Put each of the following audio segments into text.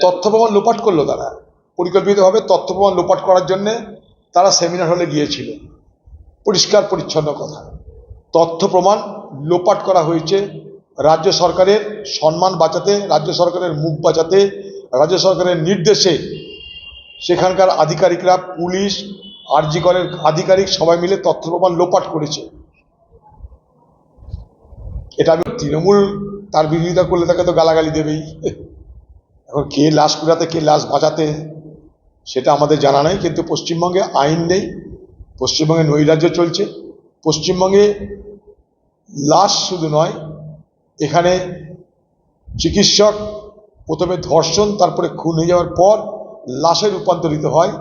তথ্য প্রমাণ লোপাট করল তারা। পরিকল্পিতভাবে তথ্য প্রমাণ লোপাট করার জন্যে তারা সেমিনার হলে গিয়েছিল। পরিষ্কার পরিচ্ছন্ন কথা। তথ্য প্রমাণ লোপাট করা হয়েছে। রাজ্য সরকারের সম্মান বাঁচাতে, রাজ্য সরকারের মুখ বাঁচাতে, রাজ্য সরকারের নির্দেশে সেখানকার আধিকারিকরা, পুলিশ, আরজি করের আধিকারিক সবাই মিলে তথ্য প্রমাণ লোপাট করেছে। এটা আমি তৃণমূল তার বিরোধিতা করলে তাকে তো গালাগালি দেবেই। এখন কে লাশ কুড়াতে, কে লাশ বাঁচাতে, সেটা আমাদের জানা নেই, কিন্তু পশ্চিমবঙ্গে আইন নেই, পশ্চিমবঙ্গে নৈরাজ্য চলছে, পশ্চিমবঙ্গে লাশ শুধু নয়, এখানে চিকিৎসক প্রথমে ধর্ষণ, তারপরে খুন হয়ে যাওয়ার পর লাশে রূপান্তরিত হয়,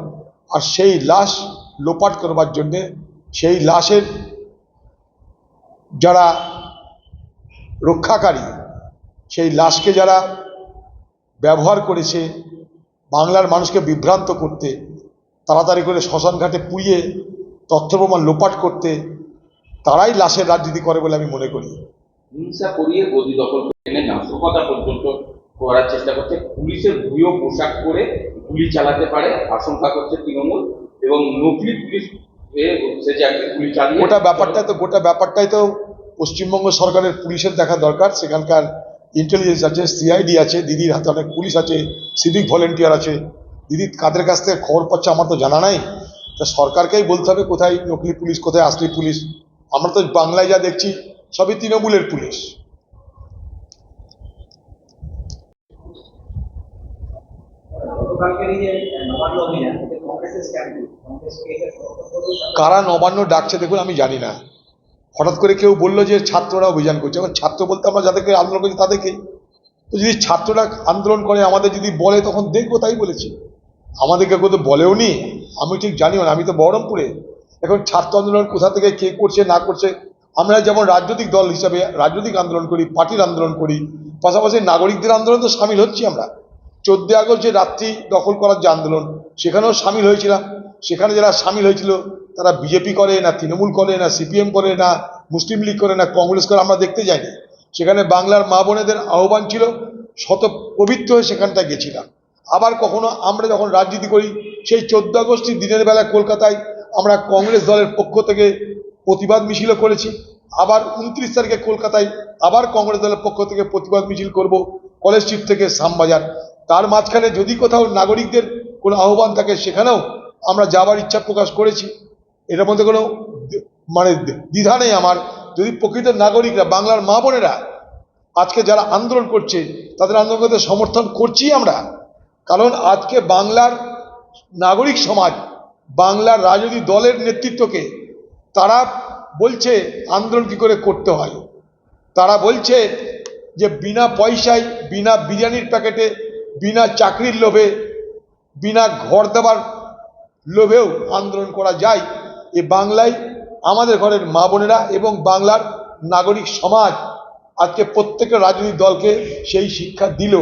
আর সেই লাশ লোপাট করবার জন্যে সেই লাশের যারা রক্ষাকারী, সেই লাশকে যারা ব্যবহার করেছে বাংলার মানুষকে বিভ্রান্ত করতে তাড়াতাড়ি করে শ্মশান ঘাটে পুড়িয়ে তথ্য প্রমাণ লোপাট করতে তারাই লাশের রাজনীতি করে বলে আমি মনে করি। হিংসা করিয়ে গদি দখল করে এনে নাশকতা পর্যন্ত করার চেষ্টা করছে। পুলিশের ভুয়ো পোশাক পরে গুলি চালাতে পারে আশঙ্কা করছে তৃণমূল এবং নকলি পুলিশ এ গুলি চালিয়ে গোটা ব্যাপারটা তো গোটা ব্যাপারটাই তো পশ্চিমবঙ্গ সরকারের পুলিশের দেখা দরকার। সেখানকার ইন্টেলিজেন্স আছে সিআইডি আছে দিদির হাতে অনেক পুলিশ আছে সিভিক ভলেন্টিয়ার আছে। দিদি কাদের কাছ থেকে খবর পাচ্ছে আমার তো জানা নাই। তা সরকারকেই বলতে হবে কোথায় নকলি পুলিশ কোথায় আসলি পুলিশ আমরা তো বাংলায় যা দেখছি সবই তৃণমূলের পুলিশ কারা নবান্ন ডাকছে দেখুন আমি জানি না। হঠাৎ করে কেউ বলল যে ছাত্ররা অভিযান করছে। এখন ছাত্র বলতে আমরা যাদেরকে আন্দোলন করছি তাদেরকেই তো যদি ছাত্ররা আন্দোলন করে, আমাদের যদি বলে, তখন দেখব তাই বলেছি। আমাদেরকে কেউ তো বলেও নি। আমি ঠিক জানিও না, আমি তো বহরমপুরে। এখন ছাত্র আন্দোলন কোথা থেকে কে করছে, না করছে? আমরা যেমন রাজনৈতিক দল হিসাবে রাজনৈতিক আন্দোলন করি, পার্টির আন্দোলন করি, পাশাপাশি নাগরিকদের আন্দোলন তো সামিল হচ্ছি আমরা। চোদ্দই আগস্ট যে রাত্রি দখল করার যে আন্দোলন, সেখানেও সামিল হয়েছিলাম। সেখানে যারা সামিল হয়েছিল, তারা বিজেপি করে না, তৃণমূল করে না, সিপিএম করে না, মুসলিম লীগ করে না, কংগ্রেস করে, আমরা দেখতে যাইনি। সেখানে বাংলার মা বোনেদের আহ্বান ছিল, শত পবিত্র হয়ে সেখানটায় গেছিলাম। আবার কখনো আমরা যখন রাজনীতি করি, সেই চোদ্দ আগস্টের দিনের বেলা কলকাতায় আমরা কংগ্রেস দলের পক্ষ থেকে প্রতিবাদ মিছিলও করেছি। আবার উনত্রিশ তারিখে কলকাতায় আবার কংগ্রেস দলের পক্ষ থেকে প্রতিবাদ মিছিল করব, কলেজ স্ট্রিট থেকে শ্যামবাজার। তার মাঝখানে যদি কোথাও নাগরিকদের কোনো আহ্বান থাকে সেখানেও আমরা যাবার ইচ্ছা প্রকাশ করেছি। এটার মধ্যে কোনো মানে দ্বিধা নেই আমার। যদি প্রকৃত নাগরিকরা, বাংলার মা বোনেরা আজকে যারা আন্দোলন করছে, তাদের আন্দোলন করতে সমর্থন করছি আমরা। কারণ আজকে বাংলার নাগরিক সমাজ, বাংলার রাজনৈতিক দলের নেতৃত্বকে তারা বলছে আন্দোলন কী করে করতে হয়। তারা বলছে যে বিনা পয়সায়, বিনা বিরিয়ানির প্যাকেটে বিনা চাকরির লোভে, বিনা ঘর দেওয়ার লোভেও আন্দোলন করা যায়। এ বাংলায় আমাদের ঘরের মা বোনেরা এবং বাংলার নাগরিক সমাজ আজকে প্রত্যেকটা রাজনৈতিক দলকে সেই শিক্ষা দিল।